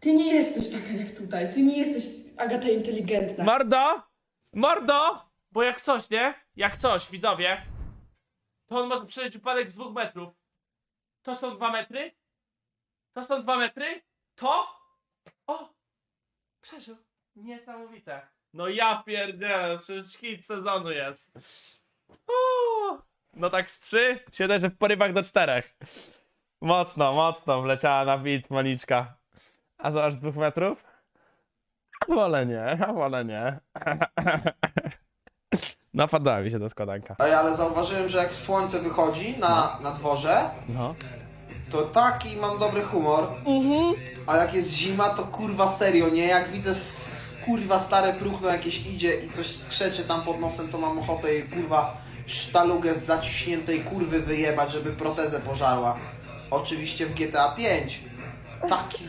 Ty nie jesteś taka jak tutaj. Ty nie jesteś Agata inteligentna. Mordo! Mordo! Bo jak coś, nie? Jak coś, widzowie, to on może przeżyć upadek z dwóch metrów. To są dwa metry? To są dwa metry? To? O! Przeżył. Niesamowite. No ja pierdzielę, przecież hit sezonu jest. Uuu. No tak z trzy, siedzę, że w porywach do czterech. Mocno, mocno wleciała na bit Moniczka. A zobacz dwóch metrów? Wolę nie, wolę nie. No podoba mi się ta składanka. Ej, ale zauważyłem, że jak słońce wychodzi na, na dworze, No. to taki mam dobry humor. A jak jest zima, to kurwa serio, nie? Jak widzę s- kurwa stare próchno jakieś idzie i coś skrzeczy tam pod nosem, to mam ochotę jej kurwa sztalugę z zaciśniętej kurwy wyjebać, żeby protezę pożarła. Oczywiście w GTA 5. Taki